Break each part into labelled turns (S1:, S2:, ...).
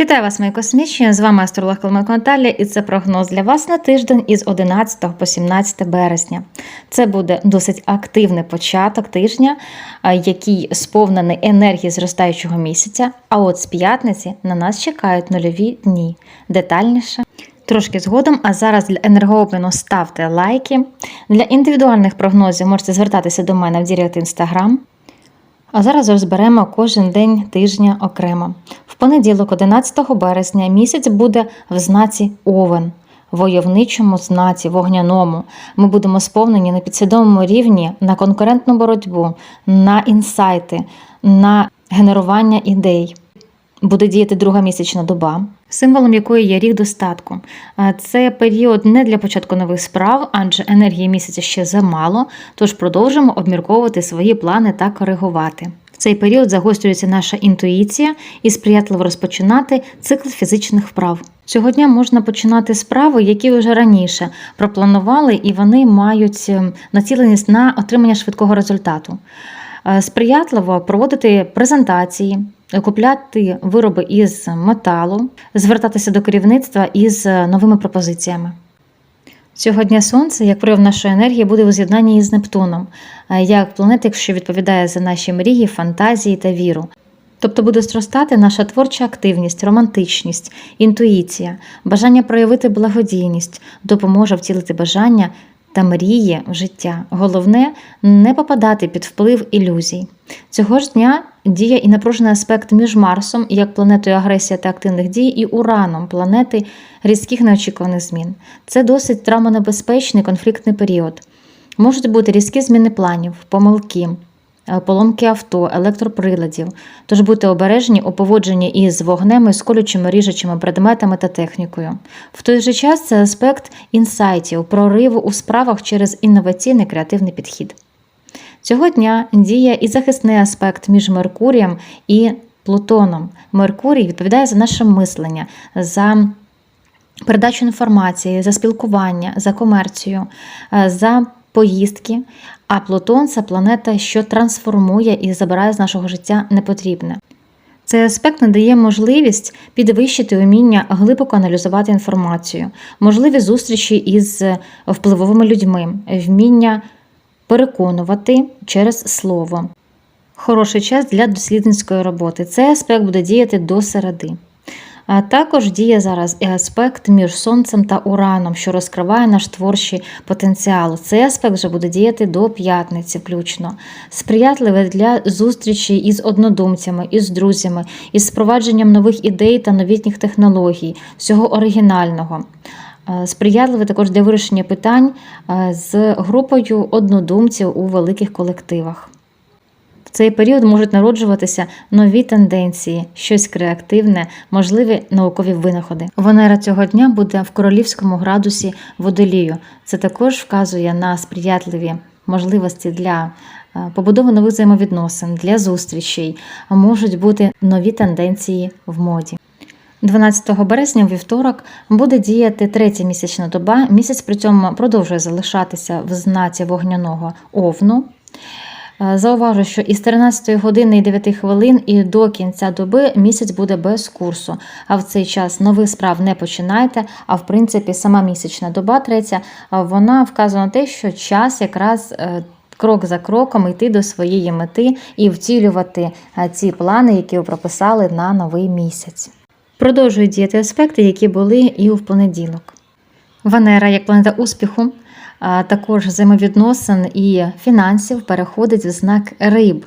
S1: Вітаю вас, мої космічні! З вами астролог Калмик Наталія, і це прогноз для вас на тиждень із 11 по 17 березня. Це буде досить активний початок тижня, який сповнений енергії зростаючого місяця. А от з п'ятниці на нас чекають нульові дні. Детальніше. Трошки згодом, а зараз для енергообміну ставте лайки. Для індивідуальних прогнозів можете звертатися до мене в Дірект Інстаграм. А зараз розберемо кожен день тижня окремо. В понеділок, 11 березня, місяць буде в знаці Овен, войовничому знаці, вогняному. Ми будемо сповнені на підсвідомому рівні на конкурентну боротьбу, на інсайти, на генерування ідей. Буде діяти друга місячна доба, символом якої є рік достатку. Це період не для початку нових справ, адже енергії місяця ще замало, тож продовжимо обмірковувати свої плани та коригувати. В цей період загострюється наша інтуїція і сприятливо розпочинати цикл фізичних вправ. Цього дня можна починати справи, які вже раніше пропланували, і вони мають ем, націленість на отримання швидкого результату. Е, Сприятливо проводити презентації, купляти вироби із металу, звертатися до керівництва із новими пропозиціями. Цього дня сонце, як прояв нашої енергії, буде у з'єднанні із Нептуном, е, як планета, що відповідає за наші мрії, фантазії та віру. Тобто буде зростати наша творча активність, романтичність, інтуїція, бажання проявити благодійність, допоможе втілити бажання та мрії в життя. Головне не попадати під вплив ілюзій. Цього ж дня діє і напружений аспект між Марсом, як планетою агресія та активних дій, і Ураном, планети різких неочікуваних змін. Це досить травмонебезпечний конфліктний період. Можуть бути різкі зміни планів, помилки, поломки авто, електроприладів. Тож будьте обережні у поводженні із вогнем, із колючими ріжучими предметами та технікою. В той же час це аспект інсайтів, прориву у справах через інноваційний креативний підхід. Цього дня діє і захисний аспект між Меркурієм і Плутоном. Меркурій відповідає за наше мислення, за передачу інформації, за спілкування, за комерцію, е, за поїздки. А Плутон це планета, що трансформує і забирає з нашого життя непотрібне. Цей аспект надає можливість підвищити уміння глибоко аналізувати інформацію, можливі зустрічі із впливовими людьми, вміння переконувати через слово. Хороший час для дослідницької роботи. Цей аспект буде діяти до середи. Також діє зараз і аспект між Сонцем та Ураном, що розкриває наш творчий потенціал. Цей аспект вже буде діяти до п'ятниці, включно. Сприятливе для зустрічі із однодумцями, із друзями, із впровадженням нових ідей та новітніх технологій, всього оригінального. Е, Сприятливе також для вирішення питань е, з групою однодумців у великих колективах. Цей період можуть народжуватися нові тенденції, щось креативне, можливі наукові винаходи. Венера цього дня буде в королівському градусі водолію. Це також вказує на сприятливі можливості для е, побудови нових взаємовідносин, для зустрічей. Можуть бути нові тенденції в моді. 12 березня вівторок буде діяти третя місячна доба. Місяць при цьому продовжує залишатися в знаці вогняного овну. Е, Зауважу, що із 13 години і 9 хвилин і до кінця доби місяць буде без курсу. А в цей час нових справ не починайте. А в принципі, сама місячна доба третя, е, вона вказує на те, що час якраз. е, Крок за кроком йти до своєї мети і втілювати ці плани, які ви прописали на новий місяць. Продовжують діяти аспекти, які були і в понеділок. Венера, як планета успіху, також взаємовідносин і фінансів, переходить в знак риб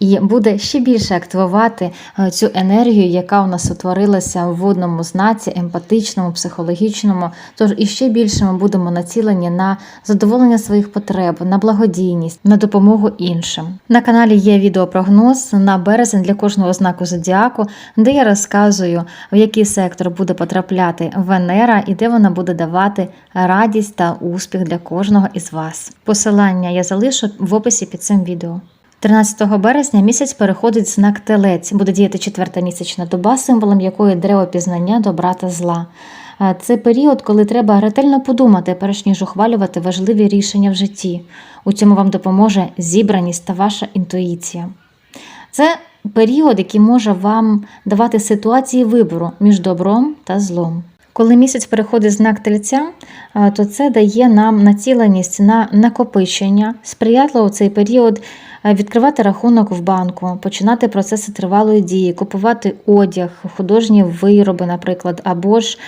S1: і буде ще більше активувати е, цю енергію, яка у нас утворилася в водному знаці, емпатичному, психологічному. Тож і ще більше ми будемо націлені на задоволення своїх потреб, на благодійність, на допомогу іншим. На каналі є відеопрогноз на березень для кожного знаку зодіаку, де я розказую, в який сектор буде потрапляти Венера і де вона буде давати радість та успіх для кожного із вас. Посилання я залишу в описі під цим відео. 13 березня місяць переходить в знак Телець, буде діяти четверта місячна доба, символом якої дерево пізнання добра та зла. Е, Це період, коли треба ретельно подумати, перш ніж ухвалювати важливі рішення в житті. У цьому вам допоможе зібраність та ваша інтуїція. Це період, який може вам давати ситуації вибору між добром та злом. Коли місяць переходить знак тельця, то це дає нам націленість на накопичення, сприятливо цей період відкривати рахунок в банку, починати процеси тривалої дії, купувати одяг, художні вироби, наприклад, або ж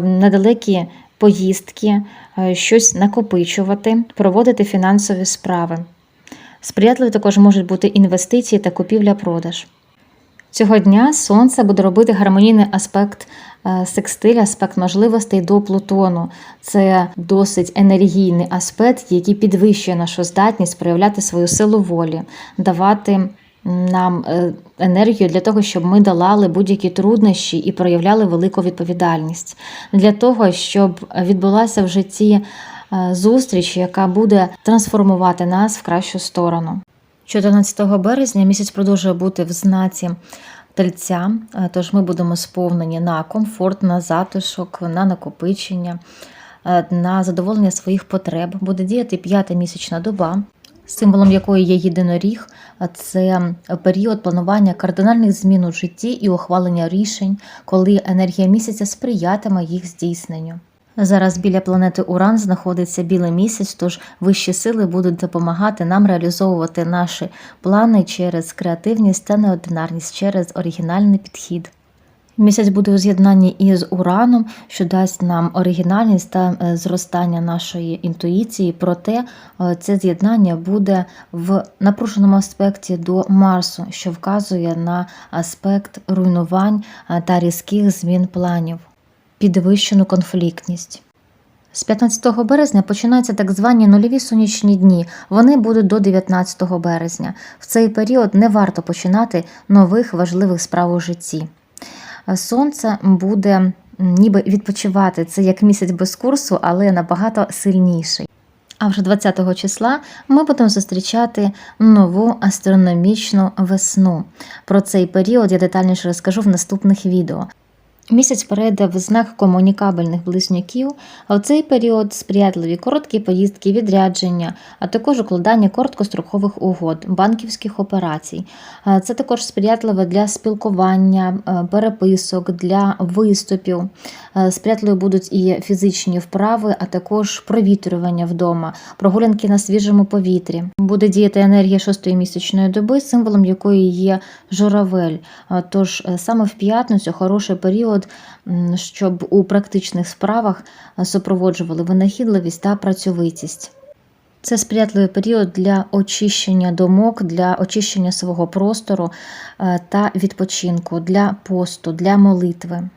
S1: недалекі поїздки, щось накопичувати, проводити фінансові справи. Сприятливі також можуть бути інвестиції та купівля-продаж. Цього дня Сонце буде робити гармонійний аспект е, секстиль, аспект можливостей до Плутону. Це досить енергійний аспект, який підвищує нашу здатність проявляти свою силу волі, давати нам е, енергію для того, щоб ми долали будь-які труднощі і проявляли велику відповідальність, для того, щоб відбулася в житті е, зустріч, яка буде трансформувати нас в кращу сторону. 14 березня місяць продовжує бути в знаці тельця, е, тож ми будемо сповнені на комфорт, на затишок, на накопичення, е, на задоволення своїх потреб. Буде діяти п'ята місячна доба. Символом якої є єдиноріг, це період планування кардинальних змін у житті і ухвалення рішень, коли енергія місяця сприятиме їх здійсненню. Зараз біля планети Уран знаходиться білий місяць, тож вищі сили будуть допомагати нам реалізовувати наші плани через креативність та неординарність, через оригінальний підхід. Місяць буде у з'єднанні із Ураном, що дасть нам оригінальність та е, зростання нашої інтуїції. Проте е, це з'єднання буде в напруженому аспекті до Марсу, що вказує на аспект руйнувань е, та різких змін планів підвищену конфліктність. З 15 березня починаються так звані нульові сонячні дні. Вони будуть до 19 березня. В цей період не варто починати нових важливих справ у житті. Сонце буде ніби відпочивати. Це як місяць без курсу, але набагато сильніший. А вже 20 числа ми будемо зустрічати нову астрономічну весну. Про цей період я детальніше розкажу в наступних відео. Місяць перейде в знак комунікабельних близнюків, а в цей період сприятливі короткі поїздки, відрядження, а також укладання короткострокових угод, банківських операцій. Це також сприятливо для спілкування, е, переписок, для виступів. Е, Сприятливі будуть і фізичні вправи, а також провітрювання вдома, прогулянки на свіжому повітрі. Буде діяти енергія шостої місячної доби, символом якої є журавель. Тож е, саме в п'ятницю хороший період, м, щоб у практичних справах е, супроводжували винахідливість та працьовитість. Це сприятливий період для очищення думок, для очищення свого простору е, та відпочинку, для посту, для молитви.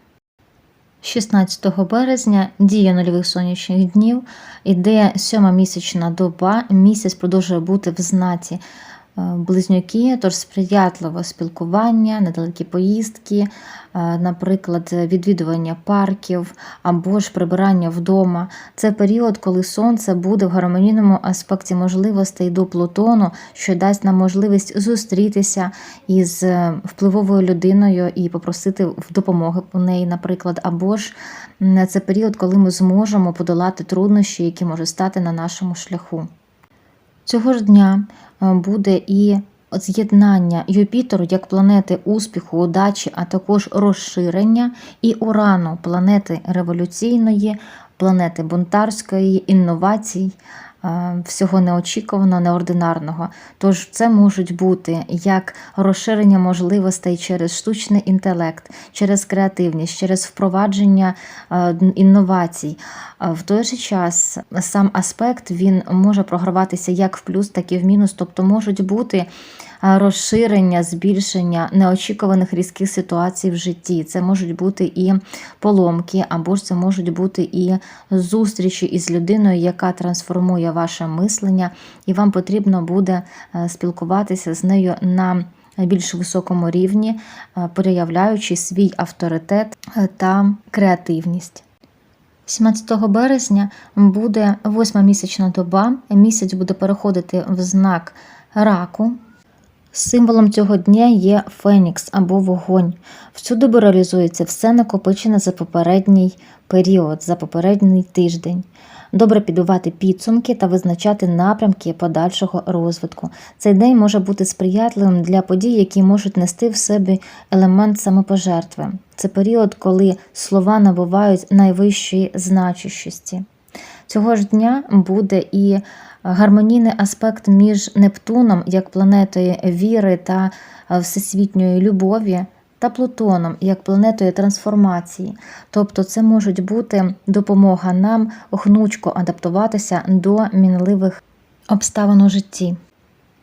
S1: 16 березня дія нульових сонячних днів іде сьома місячна доба. Місяць продовжує бути в знаці е, близнюки, тож сприятливе спілкування, недалекі поїздки, е, наприклад, відвідування парків або ж прибирання вдома. Це період, коли сонце буде в гармонійному аспекті можливостей до Плутону, що дасть нам можливість зустрітися із е, впливовою людиною і попросити допомоги у неї, наприклад, або ж це період, коли ми зможемо подолати труднощі, які можуть стати на нашому шляху. Цього ж дня е, буде і з'єднання Юпітеру як планети успіху, удачі, а також розширення, і Урану планети революційної, планети бунтарської, інновацій, всього неочікуваного, неординарного. Тож це можуть бути як розширення можливостей через штучний інтелект, через креативність, через впровадження е, інновацій. В той же час сам аспект він може програватися як в плюс, так і в мінус, тобто можуть бути розширення, збільшення неочікуваних різких ситуацій в житті. Це можуть бути і поломки, або ж це можуть бути і зустрічі із людиною, яка трансформує ваше мислення, і вам потрібно буде е, спілкуватися з нею на більш високому рівні, е, проявляючи свій авторитет е, та креативність. 17 березня буде восьма місячна доба. Місяць буде переходити в знак раку. Символом цього дня є фенікс або вогонь. В цю добу реалізується все накопичене за попередній період, за попередній тиждень. добре підбивати підсумки та визначати напрямки подальшого розвитку. Цей день може бути сприятливим для подій, які можуть нести в себе елемент самопожертви. Це період, коли слова набувають найвищої значущості. Цього ж дня буде і гармонійний аспект між Нептуном як планетою віри та е, всесвітньої любові. Та Плутоном як планетою трансформації, тобто це можуть бути допомога нам гнучко адаптуватися до мінливих обставин у житті.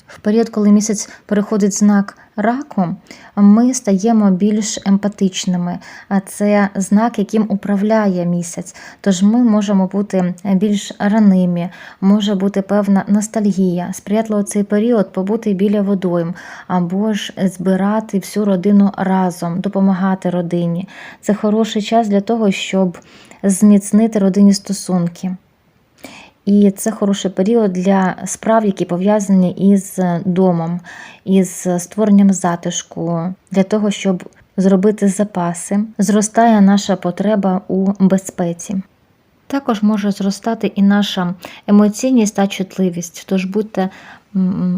S1: В період, коли місяць переходить знак раку, ми стаємо більш емпатичними. А це знак, яким управляє місяць. Тож ми можемо бути більш раними, може бути певна ностальгія. Сприятливо цей період побути біля водойм або ж збирати всю родину разом, допомагати родині. Це хороший час для того, щоб зміцнити родинні стосунки. І це хороший період для справ, які пов'язані із домом, із створенням затишку, для того, щоб зробити запаси. Зростає наша потреба у безпеці. Також може зростати і наша емоційність та чутливість, тож будьте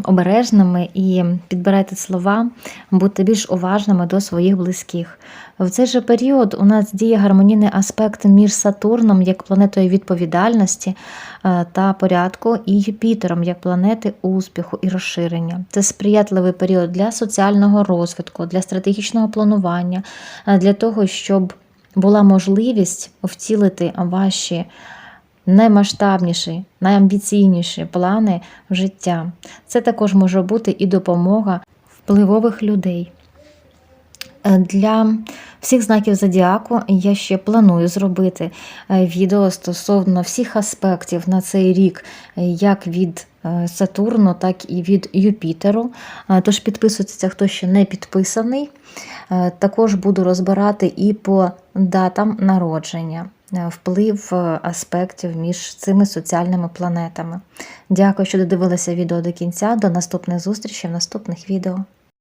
S1: обережними і підбирайте слова, будьте більш уважними до своїх близьких. В цей же період у нас діє гармонійний аспект між Сатурном як планетою відповідальності е, та порядку, і Юпітером як планети успіху і розширення. Це сприятливий період для соціального розвитку, для стратегічного планування, е, для того, щоб була можливість втілити ваші наймасштабніші, найамбіційніші плани в життя. Це також може бути і допомога впливових людей. Е, Для всіх знаків зодіаку я ще планую зробити е, відео стосовно всіх аспектів на цей рік, е, як від Сатурну, так і від Юпітеру. Тож підписуйтеся, хто ще не підписаний. Також буду розбирати і по датам народження, вплив е, аспектів між цими соціальними планетами. Дякую, що додивилися відео до кінця. До наступних зустрічей в наступних відео.